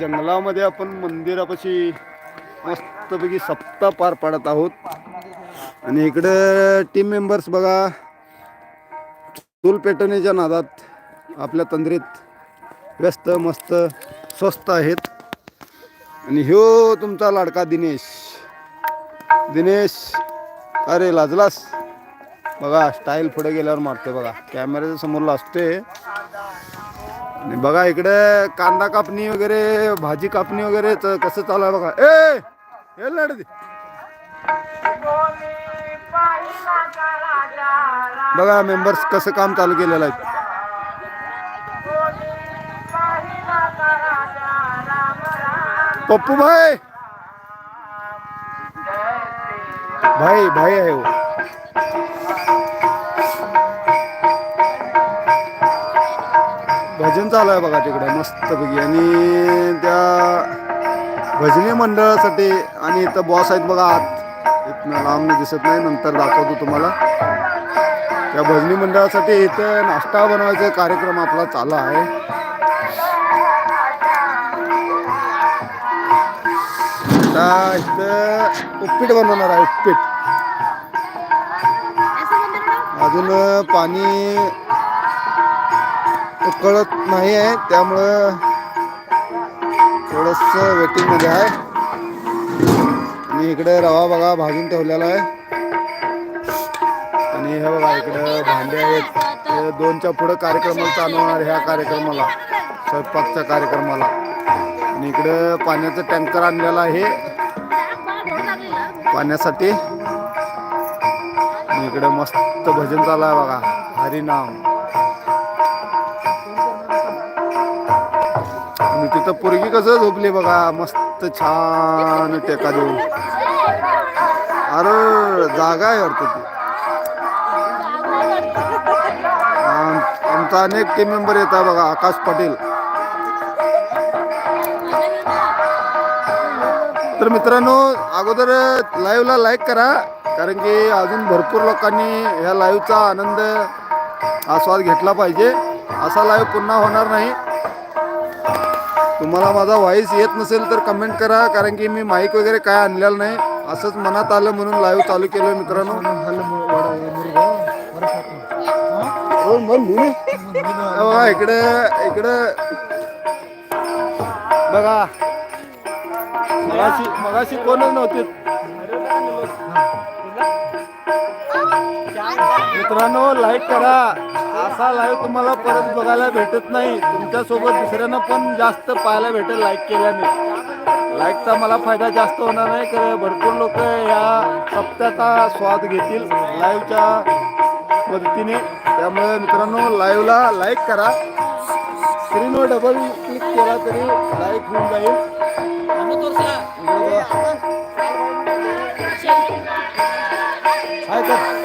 जंगलामध्ये आपण मंदिरापाशी मस्तपैकी सप्ताह पार पाडत आहोत. आणि इकडे टीम मेंबर्स बघा चूल पेटवण्याच्या नादात आपल्या तंद्रीत व्यस्त मस्त स्वस्त आहेत. आणि ह्यो तुमचा लाडका दिनेश. दिनेश अरे लाजलास? बघा स्टाईल पुढे गेल्यावर मारते बघा. कॅमेऱ्याच्या समोर लाजते आणि बघा इकडे कांदा कापणी वगैरे, भाजी कापणी वगैरे कसं चालू आहे बघा. ए दे. बघा मेंबर्स कसं काम चालू केलेलं आहे. पप्पू भाई. भाई भाई आहे हो. आहे बघा तिकडे मस्तपैकी. आणि त्या भजनी मंडळासाठी आणि इथं बॉस आहेत बघा आत. इथनं लांब दिसत नाही नंतर दाखवतो तुम्हाला. त्या भजनी मंडळासाठी इथं नाश्ता बनवायचा कार्यक्रम आपला चालू आहे. आता इथं उपीट बनवणार आहे उपीट. अजून पाणी कळत नाही आहे. त्यामुळं थोडस वेटिंगमध्ये आहे. आणि इकडे रवा बघा भाजून ठेवलेला आहे. आणि हे बघा इकडे भांडे आहेत. हे दोनच्या पुढे कार्यक्रमाला चालू होणार ह्या कार्यक्रमाला स्वयंपाकच्या कार्यक्रमाला. आणि इकडे पाण्याचं टँकर आणलेला आहे. पाण्यासाठी. आणि इकडे मस्त भजन चालू आहे बघा. हरिनाम आणि तिथं पोरगी कसं झोपली बघा मस्त छान टेका देऊन. अरे जागा आहे वाटतं ती. आम- आमचा अनेक टीम मेंबर येतात बघा आकाश पाटील. तर मित्रांनो अगोदर लाईव्हला लाईक करा कारण की अजून भरपूर लोकांनी ह्या लाईव्हचा आनंद आस्वाद घेतला पाहिजे. असा लाईव्ह पुन्हा होणार नाही. तुम्हाला माझा व्हॉइस येत नसेल तर कमेंट करा कारण की मी माईक वगैरे काय आणलेलं नाही. असंच मनात आलं म्हणून लाईव्ह चालू केलं मित्रांनो. हो, इकडे इकडे. बघा. मगाशी मगाशी कोणच नव्हते. मित्रांनो लाईक करा. असा लाईव्ह तुम्हाला परत बघायला भेटत नाही. तुमच्यासोबत दुसऱ्यांना पण जास्त पाहायला भेटेल लाईक केल्याने. लाईकचा मला फायदा जास्त होणार नाही कारण भरपूर लोक या सप्त्याचा स्वाद घेतील लाईव्हच्या मदतीने. त्यामुळे मित्रांनो लाईव्हला लाईक करा. स्क्रीनवर डबल क्लिक केला तरी लाईक होऊन जाईल. हाय कर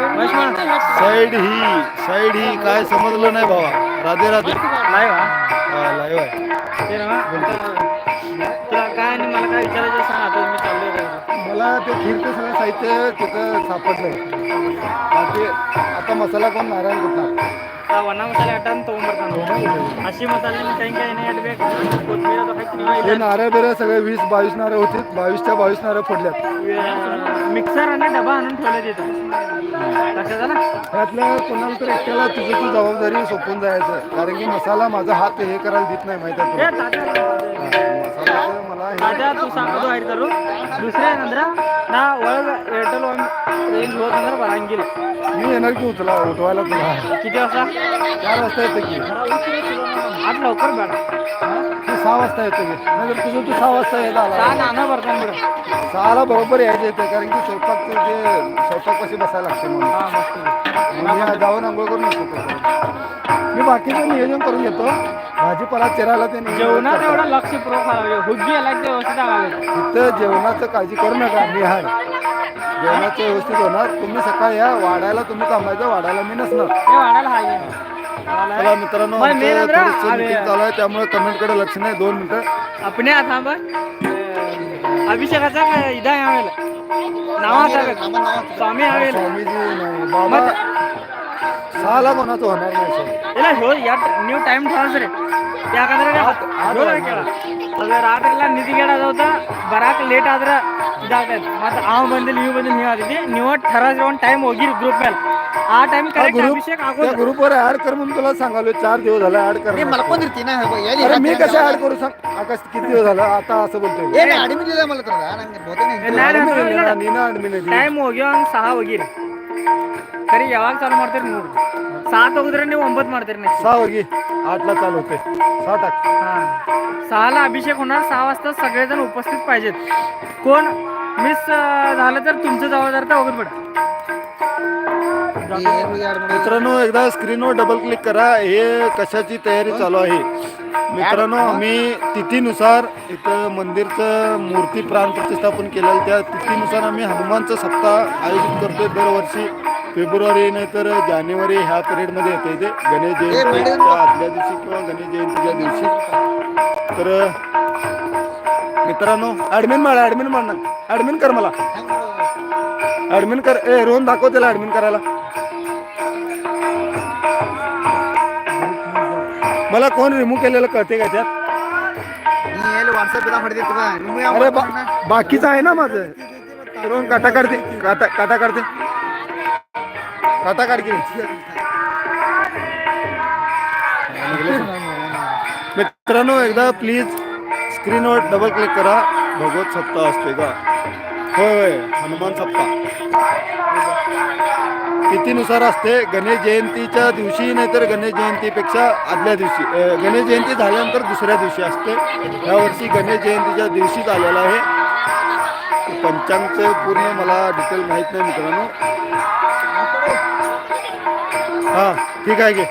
साईड ही साईड ही काय समजलं नाही भावा. राधे राधे. लाईव्ह हा, live आहे. तुला काय आणि मला काय विचारायचं सांग आता मी चाललोय मला ते खीरचं सगळं साहित्य तिथं सापडलंय. बाकी आता मसाला कोण नारायण कुठला? वना मसाले अटान तोंबरताना अशी मसाले मी काही काही नाही अडवे कोथमीर आता काही हे नारळ बिरळ सगळे वीस बावीस नारळ होते बावीसच्या बावीस नारळ फोडल्यात मिक्सर आणि डबा आणून ठेवले तिथं लक्षात आलं त्यातलं कोणाला तर एकट्याला तुझं तू जबाबदारी सोपून जायचं कारण की मसाला माझा हात हे करायला देत नाही माहिती आहे हे तुला. तात्या मसाल्याचं मला हे तात्या तू सांगतो वाईट करू दुसऱ्या नंतर ना ಒಳಗ ಏರ್ಟೆಲ್ ಒಂದು ರೇಂಜ್ ಹೋದಂದ್ರೆ ಬರಂಗಿಲ್ಲ मी येणार की उचला उठवायला तुला. किती वाजता? चार वाजता येतं की. आज लवकर मॅडम तू सहा वाजता येतो की. नाही तर तुझं तू सहा वाजता येत आला नाना भरता मॅडम सहाला बरोबर यायचं येतं कारण की स्वयंपाक ते जे स्वयंपाक कशी बसायला लागते म्हणून. हां मस्त मी जाऊन आंघोळ करून येतो मी बाकीचं नियोजन करून घेतो. भाजीपाला चिरायला ते नाही. जेवणात एवढं लक्ष ते व्यवस्थित घालावे तिथं जेवणाचं काळजी करू नका मी आहे. जेवणाचं व्यवस्थित होणार. तुम्ही सकाळी या वाड्याला तुम्ही थांबायचं वाड्याला मी नसणार. वाढायला हाय चला मित्रांनो मग main आमचं अंद्रा, थोडंसं अरे. meeting चालू आहे त्यामुळे कमेंटकडे लक्ष नाही दोन मिनिटं. आपण थांब. अभिषेकाचा काय इदा यावेळेला नावाचा स्वामी यावेळेला स्वामीजी नाही. बाबा सहाला कोणाचं होणार नाही सर ಇಲ್ಲ ಹೋ ಯಾಟ್ ನೀವು ಟೈಮ್ ಠಾಳ್ಸ್ರಿ ಯಾಕಂದ್ರೆ ಅದು ರಾತ್ರಿಲ್ಲ ನಿಧಿಗೇಡ ಅದಾವತ್ತ ಬರಾಕ್ ಲೇಟ್ ಆದ್ರೆ ಇದಾಗ್ತೈತೆ ಮತ್ತೆ ಅವ ಬಂದಿಲ್ಲ ನೀವು ಬಂದಿಲ್ಲ ನೀವು ಆದಿದ್ದಿ ನೀವು ठरवले ಒಂದು ಟೈಮ್ ಹೋಗಿರಿ ಗ್ರೂಪ್ ಮೇಲೆ ಆ ಟೈಮ್ ಕರೆಕ್ಟ್ ग्रुप अभिषेक त्या आगोदर ग्रुपवर ऍड कर म्हणून तुला सांगालो चार दिवस झाले ऍड कर ಮಲ್ಕೊಂಡಿರ್ತೀನಿ ಎಲ್ಲಿ अरे मी कसं ऍड करू सांग आकाश किती दिवस झालं आता असं बोलतोय ಏನು ಅಡಿಮಿಟ್ ಇದೆ ಮಲ್ಕರದ ನಂಗೆ ಬಹುತೇಕ admin ಇಲ್ಲ, ನೀನ admin ಇದಿ. ಟೈಮ್ ಹೋಗಿ ಒಂದು ಸಹ ಹೋಗಿರಿ ಸರಿ ಯಾವಾಗ ಚಾಲು ಮಾಡ್ತೀರಿ ನೀವು ಸಾತ್ ಹೋಗಿದ್ರೆ ನೀವು ಒಂಬತ್ತು ಮಾಡ್ತೀರಿ ನೆಕ್ಸ್ಟ್ सहा वागी आठला चालू होते सहा टाक हा सहाला अभिषेक होणार सहा वाजता सगळेजण उपस्थित पाहिजेत कोण मिस झालं तर तुमचं जबाबदार तर वगैरे पड मित्रांनो एकदा स्क्रीनवर डबल क्लिक करा हे कशाची तयारी चालू आहे मित्रांनो आम्ही तिथीनुसार इथं मंदिरचं मूर्ती प्राण प्रतिष्ठापन केलेलं त्या तिथीनुसार आम्ही हनुमानचं सप्ताह आयोजित करतोय दरवर्षी फेब्रुवारी नाही तर जानेवारी ह्या पिरियडमध्ये येते ते. गणेश जयंतीच्या आदल्या दिवशी किंवा गणेश जयंतीच्या दिवशी. तर मित्रांनो ऍडमिन मला ऍडमिन म्हणणार ऍडमिन कर मला. ऍडमिन कर. ए रोहन दाखव त्याला ॲडमिन करायला. मला कोण रिमूव्ह केलेलं कळते का त्यात? अरे बाकीचं आहे ना माझं? रोहन काटा करते काटा काटा करते काटा काढ की मित्रांनो एकदा प्लीज स्क्रीनवर डबल क्लिक करा. भगवत सप्ताह असते का? होय होय. हनुमान सप्ताह तिथीनुसार असते गणेश जयंतीच्या दिवशी नाहीतर गणेश जयंतीपेक्षा आदल्या दिवशी. गणेश जयंती झाल्यानंतर दुसऱ्या दिवशी असते. यावर्षी गणेश जयंतीच्या दिवशीच आलेला आहे. पंचांगचं पूर्ण मला डिटेल माहीत नाही मित्रांनो. हां ठीक आहे की.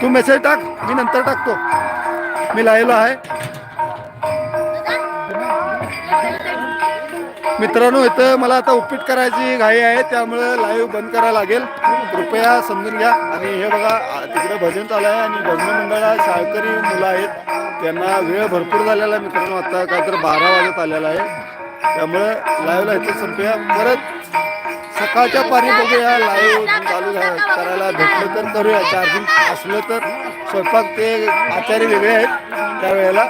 तू मेसेज टाक मी नंतर टाकतो. मी लाईव्हला आहे. मित्रांनो इथं मला आता उपीट करायची घाई आहे त्यामुळे लाईव्ह बंद करायला लागेल. कृपया समजून घ्या. आणि हे बघा तिकडे भजन चालू आहे आणि भजन मंडळात शाळकरी मुलं आहेत. त्यांना वेळ भरपूर झालेला आहे मित्रांनो. आता तर बारा वाजत आलेला आहे. त्यामुळे लाईव्हला इथं संपूया. परत सकाळच्या पारी बघूया लाईव्ह चालू करायला भेटलं तर करूया चार्जिंग असलं तर. स्वयंपाक ते आचार्य वेगळे आहेत त्यावेळेला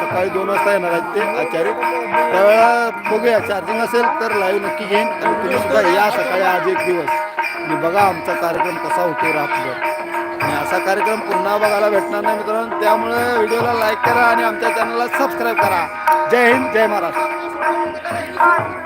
सकाळी दोन वाजता येणार आहेत ते आचार्य त्यावेळेला बघूया चार्जिंग असेल तर लाईव्ह नक्की घेईन. आणि तुम्ही सुद्धा या सकाळी आज एक दिवस. आणि बघा आमचा कार्यक्रम कसा होतो रात्रभर. आणि असा कार्यक्रम पुन्हा बघायला भेटणार नाही मित्रांनो. त्यामुळे व्हिडिओला लाईक करा आणि आमच्या चॅनलला सबस्क्राईब करा. जय हिंद जय महाराष्ट्र.